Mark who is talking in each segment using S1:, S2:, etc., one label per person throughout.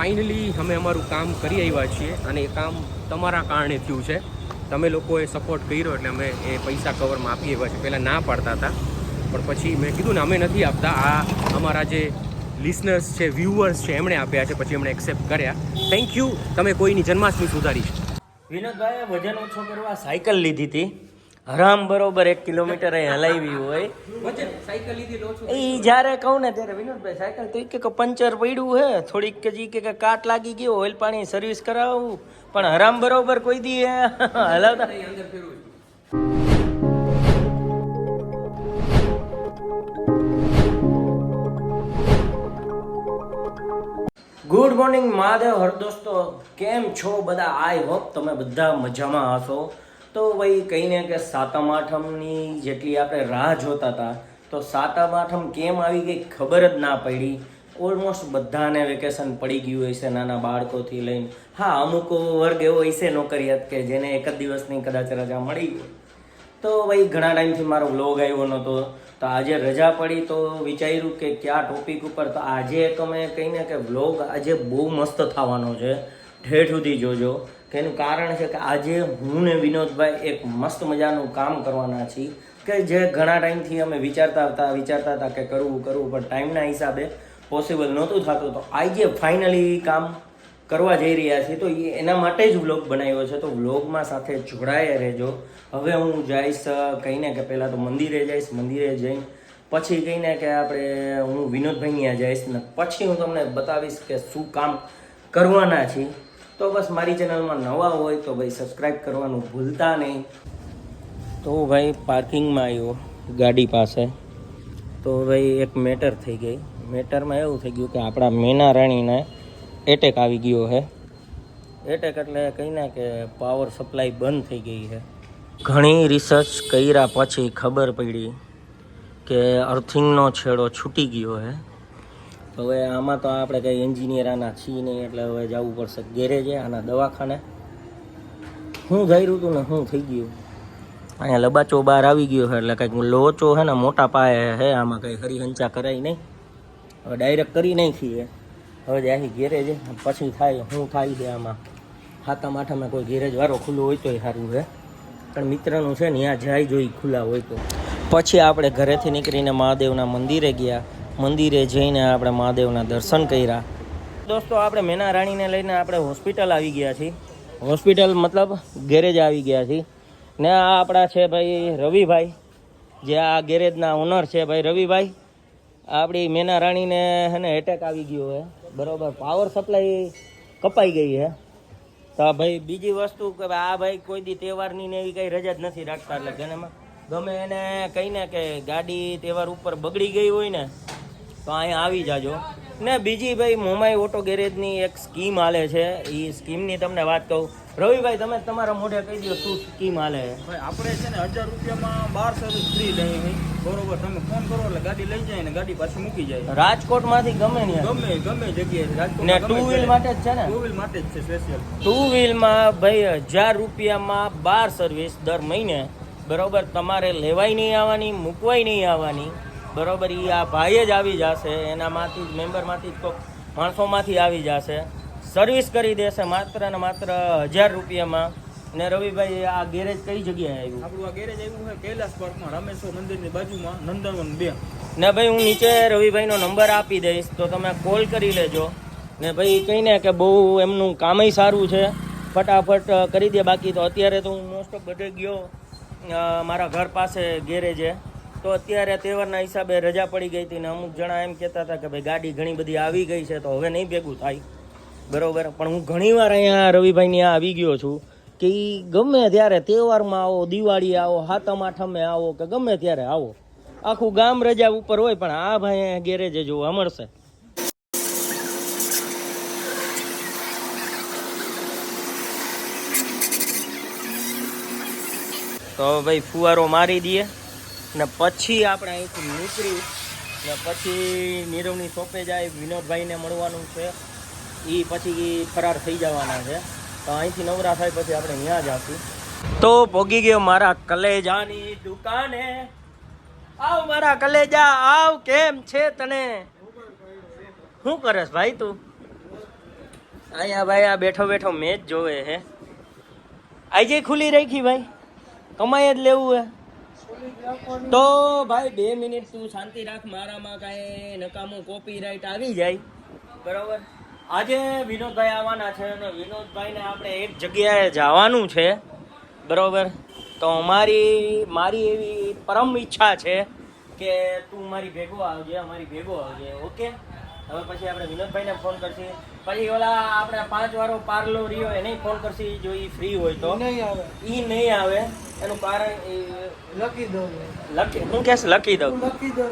S1: Finally અમે અમારું કામ કરી આવ્યા છીએ અને એ કામ તમારા કારણે થયું છે. તમે લોકોએ સપોર્ટ કર્યો એટલે અમે એ પૈસા કવરમાં આપી આવ્યા છીએ. પહેલાં ના પાડતા હતા, પણ પછી મેં કીધું ને, અમે નથી આપતા. આ અમારા જે લિસનર્સ છે વ્યુઅર્સ છે, એમણે આપ્યા છે, પછી એમણે એક્સેપ્ટ કર્યા. થેન્ક યુ તમે કોઈની જન્માષ્ટમી સુધારી. છે
S2: વિનોદભાઈએ વજન ઓછો કરવા સાયકલ લીધી હતી. હરામ બરોબર એક કિલોમીટર એ હલાવી હોય. એ જ્યારે કહું ને ત્યારે વિનોદભાઈ સાયકલ તો કે પંચર પડ્યું હે. થોડીક કે જી કે કાટ લાગી ગયો ઓઇલ પાણી સર્વિસ કરાવવું પણ હરામ બરોબર કોઈ દી હલાવતા. Good morning Mahadev. હર દોસ્તો કેમ છો બધા? આઈ હોપ તમે બધા મજામાં હશો. તો ભાઈ કહીને કે સાતમ આઠમની જેટલી આપણે રાહ જોતા હતા, તો સાતમ આઠમ કેમ આવી ગઈ ખબર જ ના પડી. ઓલમોસ્ટ બધાને વેકેશન પડી ગયું હશે નાના બાળકોથી લઈને. હા, અમુક વર્ગ એવો હશે નોકરિયાત કે જેને એક જ દિવસની કદાચ રજા મળી ગઈ. તો ભાઈ ઘણા ટાઈમથી મારો વ્લોગ આવ્યો નહોતો તો આજે રજા પડી તો વિચાર્યું કે કયા ટોપિક ઉપર તો આજે તમે કહીને કે વ્લોગ આજે બહુ મસ્ત થવાનો છે. ઠેઠ સુધી જોજો, કે એનું કારણ છે કે આજે હું ને વિનોદભાઈ એક મસ્ત મજાનું કામ કરવાના છીએ, કે જે ઘણા ટાઈમથી અમે વિચારતા હતા વિચારતા હતા કે કરવું કરવું, પણ ટાઈમના હિસાબે પોસિબલ નહોતું થતું. તો આજે ફાઇનલી કામ કરવા જઈ રહ્યા છીએ, તો એ એના માટે જ વ્લોગ બનાવ્યો છે. તો વ્લોગમાં સાથે જોડાયા રહેજો. હવે હું જઈશ, કહીને કે પહેલાં તો મંદિરે જઈશ, મંદિરે જઈને પછી કહીને કે આપણે હું વિનોદભાઈ ત્યાં જઈશ ને પછી હું તમને બતાવીશ કે શું કામ કરવાના છીએ. તો બસ મારી ચેનલમાં નવા હોય તો ભાઈ સબસ્ક્રાઈબ કરવાનું ભૂલતા નહીં. તો ભાઈ પાર્કિંગમાં આવ્યો ગાડી પાસે. તો ભાઈ એક મેટર થઈ ગઈ. મેટરમાં એવું થઈ ગયું કે આપણા મેના રાણીને એટેક આવી ગયો છે. એટેક એટલે કહીને કે પાવર સપ્લાય બંધ થઈ ગઈ છે. ઘણી રિસર્ચ કર્યા પછી ખબર પડી કે અર્થિંગનો છેડો છૂટી ગયો છે. હવે આમાં તો આપણે કંઈ એન્જિનિયર આના છીએ નહીં એટલે હવે જવું પડશે. ગેરેજે આના દવાખાને. હું ધાર્યું હતું ને હું થઈ ગયું. અહીંયા લબાચો બહાર આવી ગયો છે એટલે કંઈક લોચો છે ને મોટા પાયે છે, આમાં કંઈ હરિહંચા કરાય નહીં. હવે ડાયરેક્ટ કરી નાખીએ. હવે ત્યાંથી ગેરેજ પછી થાય શું થાય છે આમાં. હાથા માઠામાં કોઈ ગેરેજવાળો ખુલ્લો હોય તોય સારું છે. પણ મિત્રનું છે ને, ત્યાં જાય જોઈ ખુલ્લા હોય તો. પછી આપણે ઘરેથી નીકળીને મહાદેવના મંદિરે ગયા. મંદિરે જઈને આપણે મહાદેવના દર્શન કર્યા. દોસ્તો, આપણે મેના રાણીને લઈને આપણે હોસ્પિટલ આવી ગયા છીએ. હોસ્પિટલ મતલબ ગેરેજ આવી ગયા છીએ. ને આ આપણા છે ભાઈ રવિભાઈ, જે આ ગેરેજના ઓનર છે ભાઈ રવિભાઈ. આપણી મેના રાણીને હે ને એટેક આવી ગયો હે. બરોબર પાવર સપ્લાય કપાઈ ગઈ હે. તો ભાઈ બીજી વસ્તુ કે આ ભાઈ કોઈ દી તહેવારની ને એવી કંઈ રજા જ નથી રાખતા. એટલે ગમે એને કહીને કે ગાડી તહેવાર ઉપર બગડી ગઈ હોય ને તો અહીંયા આવી જાજો. ને બીજી ભાઈ મોમાઈ ઓટો ગેરેજની એક સ્કીમ હાલે છે. એ સ્કીમની તમને વાત કહું. રવિભાઈ તમે તમારા મોઢે કહી દો શું સ્કીમ હાલે
S3: ભાઈ આપણે છે ને હજાર રૂપિયામાં બાર સર્વિસ ફ્રી લઈએ બરોબર તમે ફોન કરો એટલે ગાડી લઈ જાય ને ગાડી પાછી મૂકી જાય.
S2: રાજકોટમાંથી ગમે ને.
S3: ગમે ગમે જગ્યાએ.
S2: ને ટુ વ્હીલ માટે જ છે ને?
S3: ટુ વ્હીલ માટે જ છે સ્પેશિયલ
S2: ટુ વ્હીલમાં ભાઈ હજાર રૂપિયામાં બાર સર્વિસ દર મહિને. બરોબર તમારે લેવાય નહીં આવવાની મૂકવાય નહીં આવવાની. બરોબર એ આ ભાઈ જ આવી જશે એનામાંથી જ મેમ્બરમાંથી જ કોઈક માણસોમાંથી આવી જશે. સર્વિસ કરી દેશે માત્ર ને માત્ર હજાર રૂપિયામાં. ને રવિભાઈ આ ગેરેજ કઈ જગ્યાએ આવ્યું?
S3: આપણું આ ગેરેજ આવ્યું છે કૈલાસ પાર્કમાં રામેશ્વર મંદિરની બાજુમાં નંદનવન બે.
S2: ને ભાઈ હું નીચે રવિભાઈનો નંબર આપી દઈશ તો તમે કોલ કરી લેજો. ને ભાઈ કહીને કે બહુ એમનું કામય સારું છે. ફટાફટ કરી દે બાકી તો અત્યારે તો હું મોસ્ટ ઓફ બધે ગયો મારા ઘર પાસે ગેરેજે. તો અત્યારે તહેવારના હિસાબે રજા પડી ગઈ હતી ને અમુક જણા એમ કહેતા હતા કે ભાઈ ગાડી ઘણી બધી આવી ગઈ છે તો હવે નહીં ભેગું થાય. બરોબર? પણ હું ઘણીવાર અહીંયા રવિભાઈની આવી ગયો છું કે એ ગમે ત્યારે તહેવારમાં આવો, દિવાળી આવો હાતમ આઠમે આવો કે ગમે ત્યારે આવો. આખું ગામ રજા ઉપર હોય પણ આ ભાઈ ગેરેજે જોવા મળશે. તો ભાઈ ફુવારો મારી દઈએ. ને પછી આપણે અહીંથી નીકળી ને પછી નીરવની શોપે જાય, વિનોદભાઈને મળવાનું છે. એ પછી ફરાર થઈ જવાના છે. તો અહીંથી નવરા થાય પછી આપણે ત્યાં આવશું તો પોગી ગયો મારા કલેજાની દુકાને. આવ મારા કલેજા, આવ, કેમ છે તને? શું કરસ ભાઈ તું? અહીંયા ભાઈ આ બેઠો બેઠો મેચ જોવે હે આજે ખુલ્લી રાખી ભાઈ. કમાઈ જ લેવું હે. તો ભાઈ બે મિનિટ તું શાંતિ રાખ, મારામાં કાંઈ નકામું કોપીરાઇટ આવી જાય. બરોબર? આજે વિનોદભાઈ આવવાના છે અને વિનોદભાઈને આપણે એક જગ્યાએ જવાનું છે. બરોબર? તો અમારી, મારી એવી પરમ ઈચ્છા છે કે તું મારી ભેગો આવજે, અમારી ભેગો આવજે, ઓકે? હવે પછી આપણે વિનોદભાઈને ફોન કરશી. પછી ઓલા આપણે પાંચ વારો પાર્લો રહ્યો એને ફોન કરશી જો એ ફ્રી હોય તો.
S4: નહીં આવે.
S2: ઈ નહીં આવે. એનું કારણ એ
S4: લખી દઉં
S2: લકી હું કેસ લખી દઉં.
S4: લખી દઉં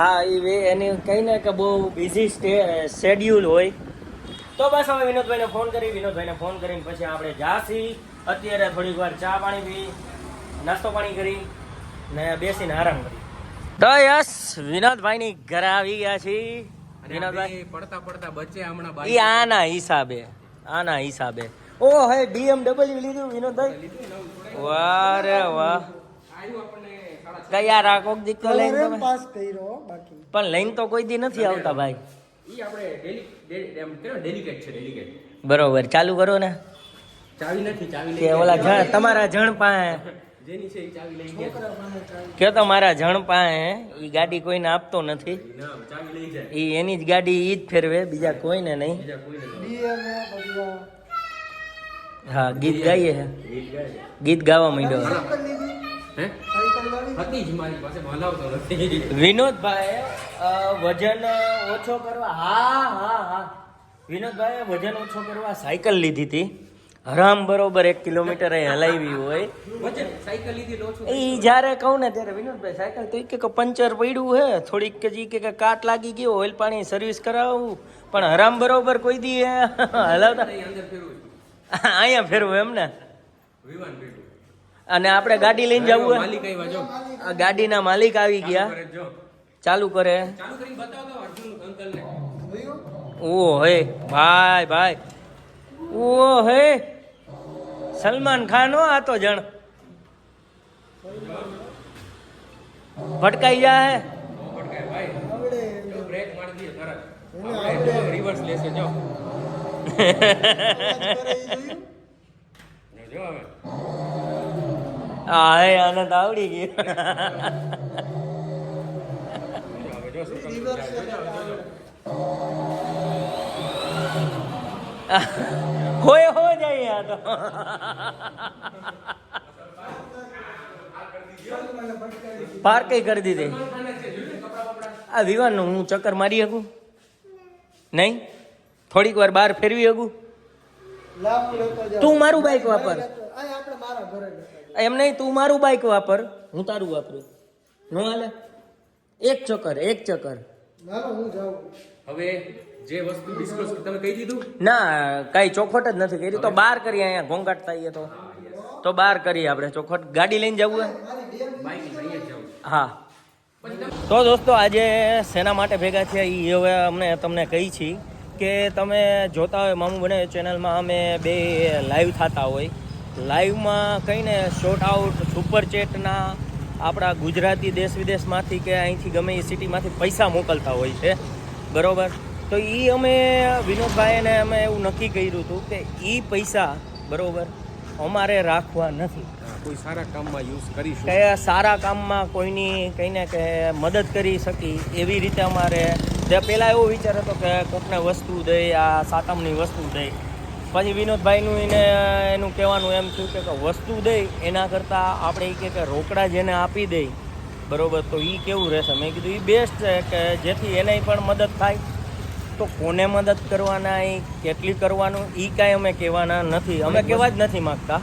S2: હા એ વે એની કઈ ને કે બહુ બિઝી શેડ્યુલ હોય. તો બસ હવે વિનોદભાઈને ફોન કરી વિનોદભાઈને ફોન કરીને પછી આપણે જાસી. અત્યારે થોડીક વાર ચા પાણી પી નાસ્તો પાણી કરી ને બેસીને આરામ કરી. તો યસ વિનોદભાઈની ઘરે આવી ગયા છીએ.
S1: અને પડતા પડતા બચ્ચે હમણાં
S2: ઈ આના હિસાબે આના હિસાબે. ઓ હે બીએમડબલ્યુ લીધું વિનોદભાઈ? વાહ રે વાહ. કયા રાખો દીકરો લઈને તમે
S4: પાસ કર્યો બાકી.
S2: પણ લઈને તો કોઈ દી નથી આવતા ભાઈ.
S1: ઈ આપણે ડેલી ડે- એમ કેવો ડેલિકેટ છે ડેલિકેટ
S2: બરોબર ચાલુ કરો ને.
S1: ચાવી નથી ચાવી
S2: ઓલા જણ તમારા જણ પાસે
S1: એ
S2: કે તો મારા જણ પાસે એ ગાડી કોઈને આપતો નથી.
S1: ના ચાવી લઈ જાય.
S2: ઈ એની જ ગાડી ઈ જ ફેરવે બીજા કોઈને નહીં.
S1: બીજા કોઈને ન.
S4: ડીએમ એ બધું
S2: હા ગીત ગાઈએ છે
S1: ગીત
S2: ગાવા માંડ્યો વિનોદભાઈ વજન ઓછો કરવા હા હા હા. વિનોદભાઈ વજન ઓછો કરવા સાયકલ લીધી હતી. હરામ બરોબર એક કિલોમીટર હલાવી હોય. એ જ્યારે કહું ને ત્યારે વિનોદભાઈ સાયકલ તો કે પંચર પડ્યું હે. થોડીક કે જી કે કાટ લાગી ગયો ઓઇલ પાણી સર્વિસ કરાવું. પણ હરામ બરોબર કોઈ દી હલાવતા
S1: અહીં
S2: અહીંયા ફેરવું એમ ને? અને આપણે ગાડી લઈને જવું હે?
S1: માલિક આવ્યા જો.
S2: આ ગાડીના માલિક આવી ગયા. ચાલુ કરે. ઓ હે ભાઈ ભાઈ. ઓ હે. સલમાન ખાન હો આ તો જણ. ભટકાઈ જા હે
S1: રિવર્સ લેશે જો
S2: હે આનંદ આવડી ગયો
S1: જો.
S2: હોય હો જાય આ તો. પાર્કે કરી દીધી. આ વિવાનનું હું ચક્કર મારી શકું? નહીં? થોડીક વાર બહાર ફેરવી શકું. તું મારું બાઈક વાપર. એમ નહીં તું મારું બાઈક વાપર. હું તારું વાપરું. નો હાલે? એક ચક્કર એક ચક્કર.
S1: હવે જે વસ્તુ ડિસ્કસ તમે કહી દીધું?
S2: ના કાંઈ ચોખવટ જ નથી કરી. તો બહાર કરીએ અહીંયા ઘોંઘાટ થઈએ તો. તો બહાર કરીએ આપણે ચોખવટ. ગાડી લઈને જવું હા? તો દોસ્તો આજે શેના માટે ભેગા થયા એ હવે અમને તમને કહી છી કે તમે જોતા હોય મામું બને ચેનલમાં અમે બે લાઈવ થતા હોય. લાઈવમાં કહીને શોર્ટ આઉટ સુપર ચેટના આપણા ગુજરાતી દેશ વિદેશમાંથી કે અહીંથી ગમે એ સિટીમાંથી પૈસા મોકલતા હોય છે. બરોબર? તો એ અમે વિનોદભાઈને અમે એવું નક્કી કર્યું હતું કે એ પૈસા બરોબર અમારે રાખવા નથી.
S1: કોઈ સારા કામમાં યુઝ કરીશું.
S2: કે સારા કામમાં કોઈની કહીને કે મદદ કરી શકી એવી રીતે અમારે જે પહેલાં એવો વિચાર હતો કે કોકને વસ્તુ દે આ સાતમની વસ્તુ દે પછી વિનોદભાઈનું એને એનું કહેવાનું એમ થયું કે વસ્તુ દે એના કરતાં આપણે એ કે કે રોકડા જેને આપી દઈ. બરોબર તો એ કેવું રહેશે? મેં કીધું એ બેસ્ટ છે કે જેથી એને પણ મદદ થાય. તો કોને મદદ કરવાના એ કેટલી કરવાનું એ કાંઈ અમે કહેવાના નથી. અમે કહેવા જ નથી માગતા.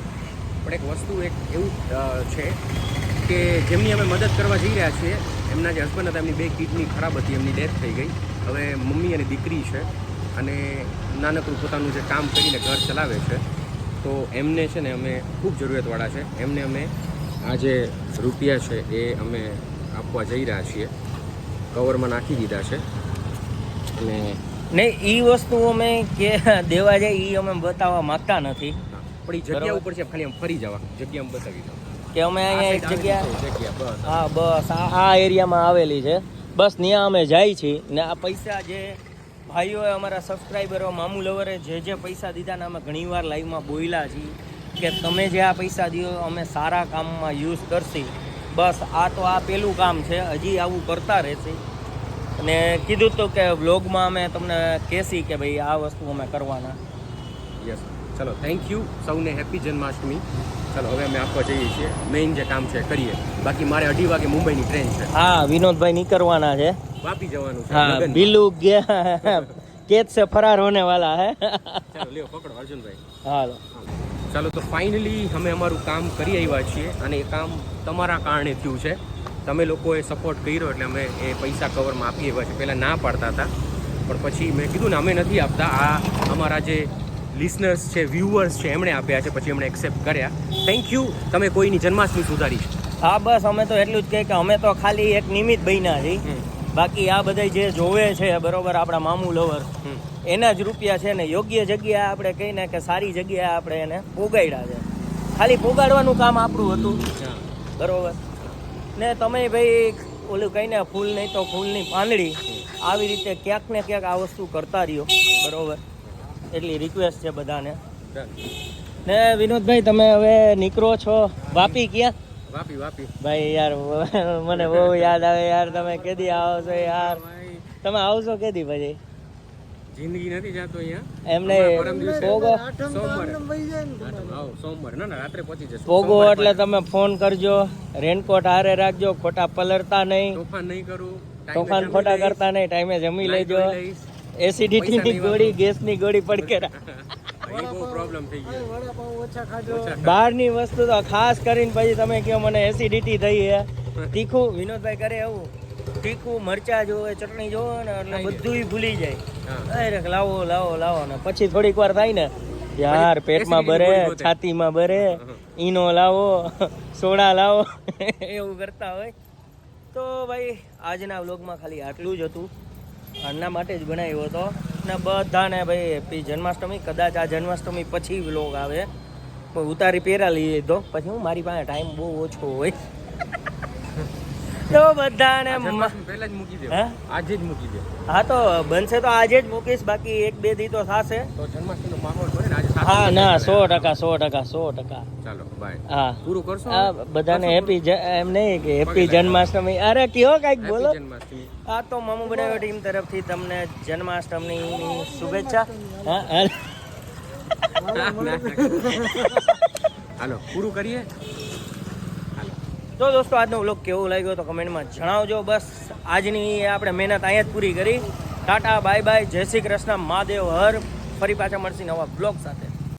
S1: પણ એક વસ્તુ એક એવું છે કે જેમની અમે મદદ કરવા જઈ રહ્યા છીએ એમના જે હસબન્ડ હતા એમની બે કિડની ખરાબ હતી એમની ડેથ થઈ ગઈ. હવે મમ્મી અને દીકરી છે અને નાનકડું પોતાનું જે કામ કરીને ઘર ચલાવે છે. તો એમને છે ને અમે ખૂબ જરૂરિયાતવાળા છે. એમને અમે આ જે રૂપિયા છે એ અમે આપવા જઈ રહ્યા છીએ. કવરમાં નાખી દીધા છે. અને
S2: નહીં એ વસ્તુ અમે કે દેવા જાય એ અમે બતાવવા માંગતા નથી.
S1: પણ એ જગ્યા. ઉપર છે ખાલી આમ ફરી જવા જગ્યા બતાવી દો
S2: કે અમે અહીંયા એક જગ્યા
S1: જગ્યા
S2: હા બસ આ આ એરિયામાં આવેલી છે. બસ ત્યાં અમે જાય છીએ. ને આ પૈસા જે ભાઈઓએ અમારા સબસ્ક્રાઈબરો મામુ લવરે જે જે પૈસા દીધા ને અમે ઘણીવાર લાઈવમાં બોલ્યા છીએ કે તમે જે આ પૈસા દો અમે સારા કામમાં યુઝ કરશી. બસ આ તો આ પેલું કામ છે હજી આવું કરતા રહેશે. અને કીધું તો કે વ્લોગમાં અમે તમને કહેશી કે ભાઈ આ વસ્તુ અમે કરવાના.
S1: યસ ચલો થેન્ક યુ સૌને હેપી જન્માષ્ટમી. ચલો હવે અમે આપવા જઈએ છીએ. મેઇન જે કામ છે કરીએ. બાકી મારે અઢી વાગે મુંબઈની ટ્રેન છે.
S2: હા વિનોદભાઈ નીકળવાના છે.
S1: વાપી જવાનું છે
S2: હા બિલુ ગયા કેચ છે ફરાર હોને વાલા હે?
S1: ચાલો લ્યો પકડો અર્જુનભાઈ.
S2: હાલો.
S1: ચાલો તો ફાઇનલી અમે અમારું કામ કરી આવ્યા છીએ અને એ કામ તમારા કારણે થયું છે. તમે લોકોએ સપોર્ટ કર્યો એટલે અમે એ પૈસા કવરમાં આપી એવા છે પહેલાં ના પાડતા હતા. પણ પછી મેં કીધું ને અમે નથી આપતા. આ અમારા જે લિસનર્સ છે વ્યુઅર્સ છે એમણે આપ્યા છે. પછી એમણે એક્સેપ્ટ કર્યા. થેન્ક યુ તમે કોઈની જન્માષ્ટમી સુધારી
S2: હા બસ અમે તો એટલું જ કહે કે અમે તો ખાલી એક નિમિત્ત બન્યા છીએ. બાકી આ બધા જે જોવે છે બરોબર આપણા મામુ લવર. એના જ રૂપિયા છે ને યોગ્ય જગ્યાએ આપણે કહીને કે સારી જગ્યાએ આપણે એને પોગાડ્યા છે. ખાલી પોગાડવાનું કામ આપણું હતું. બરોબર. ને તમે ભાઈ ઓલું કહીને ફૂલ નહીં તો ફૂલની પાંદડી. આવી રીતે ક્યાંક ને ક્યાંક આ વસ્તુ કરતા રહ્યો. બરોબર? એટલી રિક્વેસ્ટ છે બધાને. ને વિનોદભાઈ તમે હવે નીકળો છો? વાપી ક્યાં?
S1: વાપી વાપી.
S2: ભાઈ યાર મને બહુ યાદ આવે યાર તમે કેદી આવો છો યાર. તમે આવશો કેદી પછી?
S1: જિંદગી નથી જાતો અહીંયા.
S2: એમને પોગો
S1: સોમવાર.
S4: ને
S1: ના ના રાત્રે પહોંચી જશે.
S2: પોગો એટલે તમે ફોન કરજો. રેનકોટ હારે રાખજો. ખોટા પલરતા નહીં.
S1: તોફાન નહીં કરું.
S2: તોફાન ખોટા કરતા નહીં. ટાઈમે જમી લેજો. એસિડિટી ની ગોળી ગેસની ગોળી પડકે
S1: બહાર
S2: બહારની વસ્તુ તો ખાસ કરીને પછી તમે કહો મને એસિડિટી થઈ છે તીખું? વિનોદભાઈ કરે એવું તીખું મરચા જોવે ચટણી જોવે ને એટલે બધું ભૂલી જાય. ડાયરેક્ટ લાવો લાવો લાવો ને પછી થોડીક વાર થાય ને યાર પેટમાં ભરે છાતીમાં ભરે ઈનો લાવો સોડા લાવો. એવું કરતા હોય? તો ભાઈ આજના વ્લોગમાં ખાલી આટલું જ હતું. આના માટે જ બનાવ્યો હતો. ને બધાને ભાઈ હેપી જન્માષ્ટમી કદાચ આ જન્માષ્ટમી પછી વ્લોગ આવે. ઉતારી પહેરા લીધો પછી હું મારી પાસે ટાઈમ બહુ ઓછો હોય. તો બધાને
S1: પહેલા જ મૂકી દે. આજે જ મૂકી દે.
S2: હા તો બનશે તો આજે જ મૂકીશ બાકી એક બે દી તો થશે.
S1: તો જન્માષ્ટમીનો માહોલ બને આજે
S2: હા ના સો ટકા સો ટકા સો ટકા.
S1: ચાલો બાય
S2: હા.
S1: પૂરું કરશો?
S2: હા બધાને હેપી એમ નહીં કે હેપી જન્માષ્ટમી. અરે કયો કંઈક બોલો.
S1: હા
S2: આ તો મામુ બનાવ્યો ટીમ તરફથી તમને જન્માષ્ટમીની શુભેચ્છા. હા હાલ.
S1: હાલો પૂરું કરીએ?
S2: તો દોસ્તો, આજનો વ્લોગ કેવો લાગ્યો તો કમેન્ટમાં જણાવજો. બસ, આજની આપણે મહેનત અહીંયા જ પૂરી કરી. ટાટા બાય બાય જય શ્રી કૃષ્ણ. મહાદેવ, હર. ફરી પાછા મળશે નવા બ્લોગ સાથે.